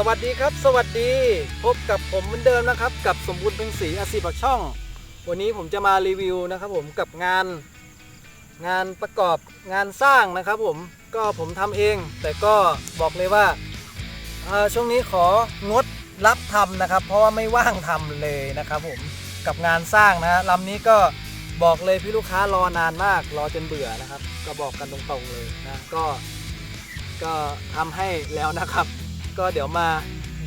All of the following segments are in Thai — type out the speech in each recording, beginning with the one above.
สวัสดีครับ สวัสดีพบกับผมเหมือนเดิมนะครับ กับสมบูรณ์เป็นสีอาซีปักช่อง วันนี้ผมจะมารีวิวนะครับผมกับงาน งานประกอบงานสร้างนะครับผมก็ผมทำเอง แต่ก็บอกเลยว่าช่วงนี้ของดรับทำนะครับ เพราะว่าไม่ว่างทำเลยนะครับผมกับงานสร้างนะฮะลำนี้ก็บอกเลยพี่ลูกค้ารอนานมากรอจนเบื่อนะครับ ก็บอกกันตรงๆเลยนะก็ก็ทำให้แล้วนะครับ ก็เดี๋ยวมา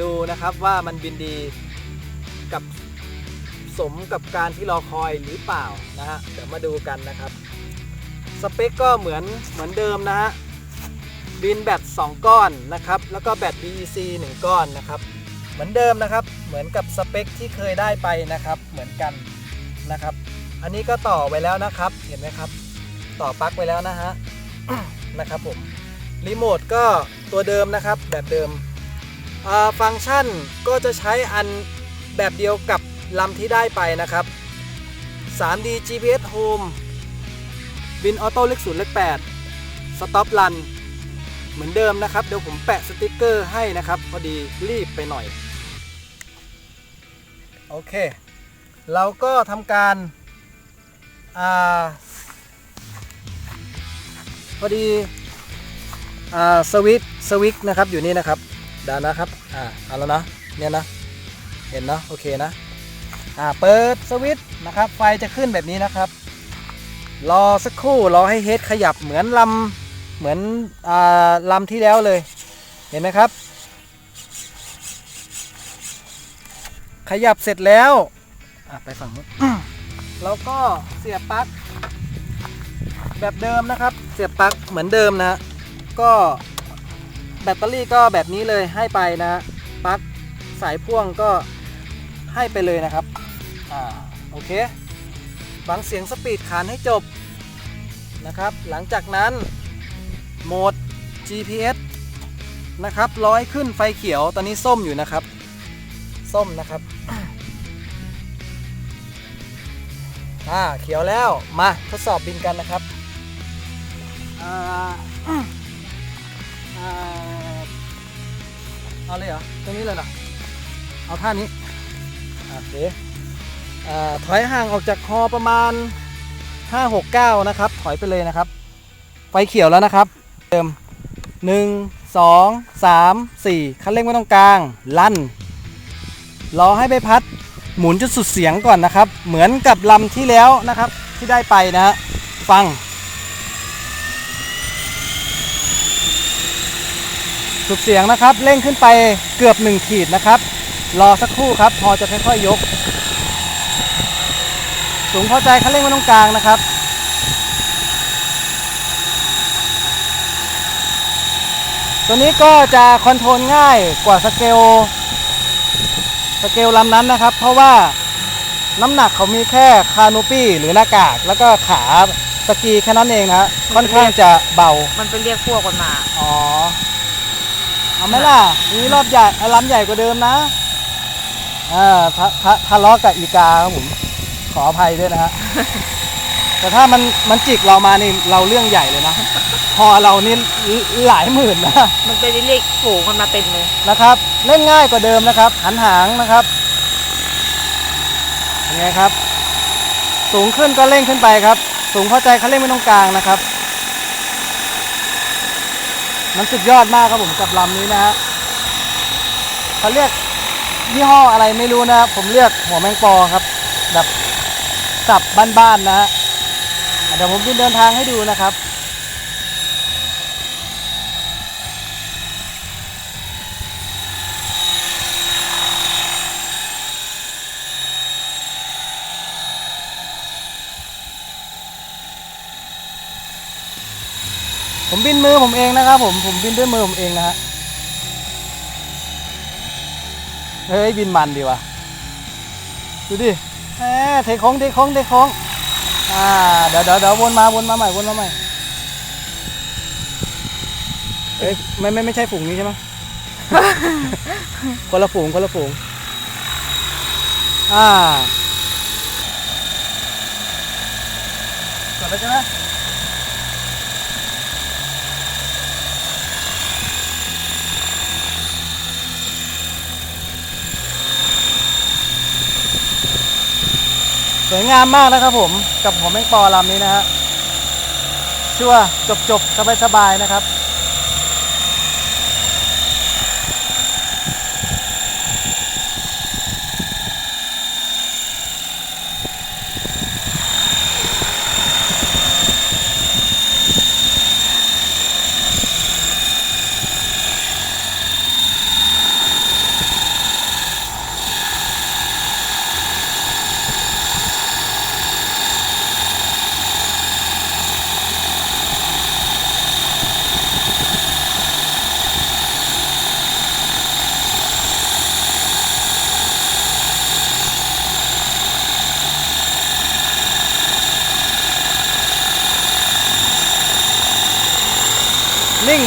ดูนะครับว่ามันบินดีกับสมกับการที่รอคอยหรือเปล่านะฮะเดี๋ยวมาดูกันนะครับ สเปคก็เหมือนเหมือนเดิมนะฮะบินแบต2 ก้อนนะครับ แล้วก็แบต BEC 1 ก้อนนะครับ เหมือนเดิมนะครับ เหมือนกับสเปคที่เคยได้ไปนะครับ เหมือนกันนะครับ อันนี้ก็ต่อไว้แล้วนะครับ เห็นไหมครับ ต่อปลั๊กไว้แล้วนะฮะ นะครับผม รีโมทก็ตัวเดิมนะครับ แบบเดิม ฟังก์ชันก็จะใช้อันแบบเดียวกับลำที่ได้ไปนะครับ 3D GPS Home บินออโต้เลขศูนย์เลข8สต็อปรันเหมือนเดิมนะครับ เดี๋ยวผมแปะสติกเกอร์ให้นะครับ พอดีรีบไปหน่อย โอเค เราก็ทำการอาพอดีอสวิตช์สวิตช์นะครับอยู่นี่นะครับ ดานะครับ อ่า เอาแล้วนะเนี่ยนะ เห็นเนาะ โอเคนะ อ่า เปิดสวิตช์นะครับ ไฟจะขึ้นแบบนี้นะครับ รอสักครู่ รอให้เฮดขยับเหมือนลำ เหมือน อ่าลำที่แล้วเลย เห็นไหมครับ ขยับเสร็จแล้ว อะไปฝั่งนู้น แล้วก็เสียบปลั๊ก แบบเดิมนะครับ เสียบปลั๊กเหมือนเดิมนะ ก็ แบตเตอรี่ก็แบบนี้เลยให้ไปนะปลั๊กสายพ่วงก็ให้ไปเลยนะครับ อ่า โอเค ฟังเสียงสปีดขานให้จบนะครับ หลังจากนั้นโหมด GPS นะครับ ร้อยขึ้นไฟเขียว ตอนนี้ส้มอยู่นะครับ ส้มนะครับ อ่า เขียวแล้ว มาทดสอบบินกันนะครับ อ่า เอาเลยเหรอ ตรงนี้เลยเหรอ เอาท่านี้ โอเคอ่าถอยห่างออกจากคอประมาณ 5 6 9 นะครับ ถอยไปเลยนะครับ ไฟเขียวแล้วนะครับ เติม 1 2 3 4 คันเร่งไม่ต้องกลาง ลั่น รอให้ใบพัดหมุนจนสุดเสียงก่อนนะครับ เหมือนกับลำที่แล้วนะครับที่ได้ไปนะฮะ ฟัง สุดเสียงนะครับเร่งขึ้นไปเกือบ 1 ขีดนะครับ รอสักครู่ครับพอจะค่อยๆยก สูงพอใจคันเร่งไว้ตรงกลางนะครับ ตัวนี้ก็จะคอนโทรลง่ายกว่าสเกลสเกลลำนั้นนะครับ เพราะว่าน้ำหนักเขามีแค่คานูปี้หรือหน้ากาก แล้วก็ขาสกีแค่นั้นเองนะฮะค่อนข้างจะเบา มันไปเรียกพวกมันมา เอาไหมล่ะนี่รอบใหญ่เอาลำใหญ่กว่าเดิมนะอ่าทะทะทะเลาะกับอีกาครับผมขออภัยด้วยนะฮะ แต่ถ้ามันมันจิกเรามานี่เราเรื่องใหญ่เลยนะ พอเรานี่หลายหมื่นนะ มันไปเรียกฝูงมันมาเต็มเลยนะครับ เล่นง่ายกว่าเดิมนะครับ หันหางนะครับเป็นไงครับ สูงขึ้นก็เร่งขึ้นไปครับ สูงพอใจคันเร่งไม่ต้องกลางนะครับ มันสุดยอดมากครับผมกับลำนี้นะฮะเขาเรียกยี่ห้ออะไรไม่รู้นะครับผมเรียกหัวแมงปอครับ แบบสับบ้านๆนะฮะเดี๋ยวผมจะเดินทางให้ดูนะครับ ผมบินมือผมเองนะครับผมผมบินด้วยมือผมเองนะฮะเฮ้ยบินมันดีวะดูดิแหมเทค้งเทค้งเทค้งอ่าเดี๋ยวเดี๋ยวเดี๋ยววนมาวนมาใหม่วนมาใหม่เอ้ยไม่ไม่ไม่ใช่ฝูงนี้ใช่ไหม คนละฝูงคนละฝูงอ่าจบแล้วใช่ไหม สวยงามมากนะครับผมกับหัวแมงปอลำนี้นะฮะชัวจบจบสบายสบายๆนะครับ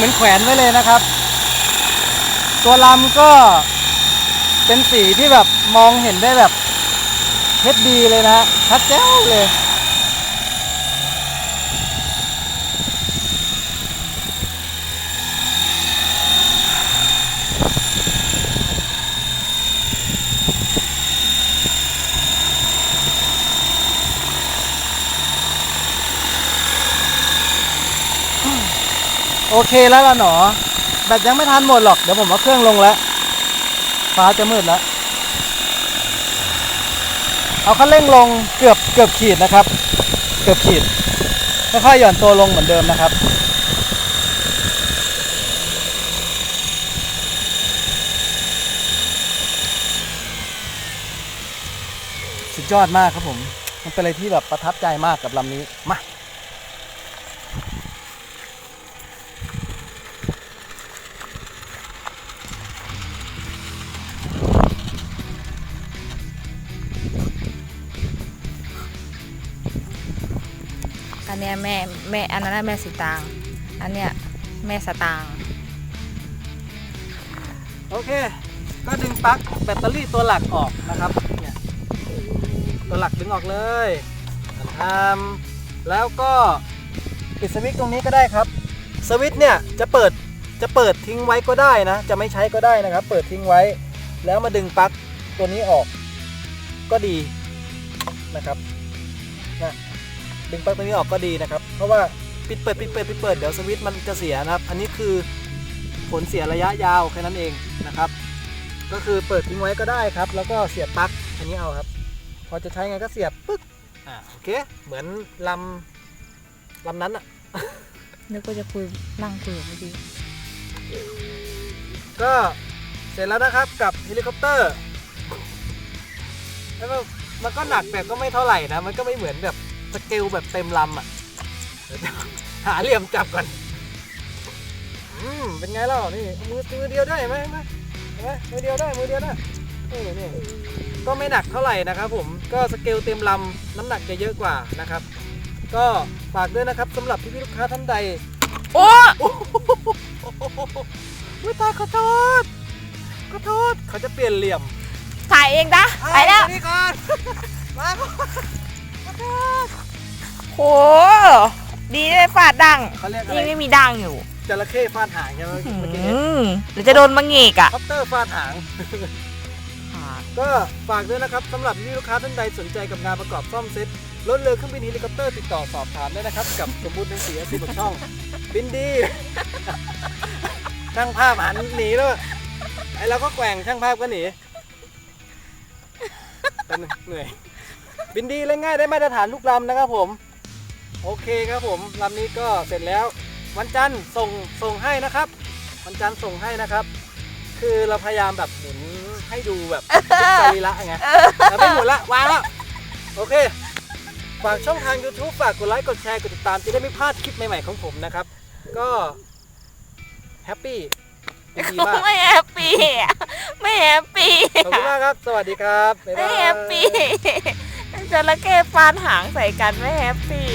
มือนแขวนไว้เลยนะครับ ตัวลำก็เป็นสีที่แบบมองเห็นได้แบบเพชรดีเลยนะฮะชัดแจ้วเลย โอเคแล้วล่ะหนอ แบตยังไม่ทันหมดหรอก เดี๋ยวผมเอาเครื่องลงแล้ว ฟ้าจะมืดแล้ว เอาคันเร่งลงเกือบเกือบขีดนะครับ เกือบขีด ค่อยๆหย่อนตัวลงเหมือนเดิมนะครับ สุดยอดมากครับผม มันเป็นอะไรที่แบบประทับใจมากกับลำนี้ มา อันเนี้ยแม่แม่อันนั้นแม่สีตางอันเนี้ยแม่สตางโอเค ก็ดึงปลั๊กแบตเตอรี่ตัวหลักออกนะครับเนี่ยตัวหลักดึงออกเลยทำแล้วก็ปิดสวิตช์ตรงนี้ก็ได้ครับ สวิตช์เนี่ยจะเปิดจะเปิดทิ้งไว้ก็ได้นะ จะไม่ใช้ก็ได้นะครับ เปิดทิ้งไว้ แล้วมาดึงปลั๊กตัวนี้ออก ก็ดีนะครับ ดึงปลั๊กตัวนี้ออกก็ดีนะครับ เพราะว่าปิดเปิดปิดเปิดปิดเปิดเดี๋ยวสวิตช์มันจะเสียนะครับ อันนี้คือผลเสียระยะยาวแค่นั้นเองนะครับ ก็คือเปิดทิ้งไว้ก็ได้ครับ แล้วก็เสียบปลั๊กอันนี้เอาครับ พอจะใช้ไงก็เสียบปึ๊กอ่าโอเค เหมือนลำลำนั้นอะนึกว่าจะคุยนั่งคุยกับเมื่อกี้ก็เสร็จแล้วนะครับกับเฮลิคอปเตอร์แล้วก็มันก็หนักแต่ก็ไม่เท่าไหร่นะ มันก็ไม่เหมือนแบบ สเกลแบบเต็มลำอะเดี๋ยวจะหาเหลี่ยมจับก่อน อืม เป็นไงเล่านี่มือมือเดียวได้ไหมไหมเห็นไหมมือเดียวได้ มือเดียวได้นี่นี่ก็ไม่หนักเท่าไหร่นะครับผม ก็สเกลเต็มลำน้ำหนักจะเยอะกว่านะครับ ก็ฝากด้วยนะครับสำหรับพี่ๆลูกค้าท่านใด โอ้โอ้โหอุ๊ยตายขอโทษขอโทษเขาจะเปลี่ยนเหลี่ยมถ่ายเองนะไปแล้วนี่ก่อนมาก่อน โทษโหดีได้ฟาดดังเขาเรียกอะไรนี่ไม่มีดังอยู่จระเข้ฟาดหางใช่ไหมเมื่อกี้อืมเดี๋ยวจะโดนมังเงกอะคอปเตอร์ฟาดหาง ก็ฝากด้วยนะครับสำหรับพี่ลูกค้าท่านใดสนใจกับงานประกอบซ่อมเซ็ตรถเรือเครื่องบินเฮลิคอปเตอร์ติดต่อสอบถามได้นะครับ กับสมบูรณ์เป็นสีอาชีพช่อง บินดีช่างภาพหันหนีแล้วไอ้เราก็แกว่งช่างภาพก็หนีเป็นเหนื่อย บินดีเล่นง่ายได้มาตรฐานลูกลำนะครับผม โอเคครับผมลำนี้ก็เสร็จแล้ว วันจันทร์ส่งส่งให้นะครับ วันจันทร์ส่งให้นะครับ คือเราพยายามแบบหมุนให้ดูแบบสรีระไงแต่ไม่หมุนละวางแล้วโอเคฝากช่องทาง YouTube ฝากกดไลค์กดแชร์กดติดตามจะได้ไม่พลาดคลิปใหม่ๆของผมนะครับ ก็แฮปปี้ดีมากไม่แฮปปี้อะไม่แฮปปี้ขอบคุณมากครับสวัสดีครับ บ๊ายไม่บาย แฮปปี้ จระเข้ฟาดหางใส่กันไม่แฮปปี้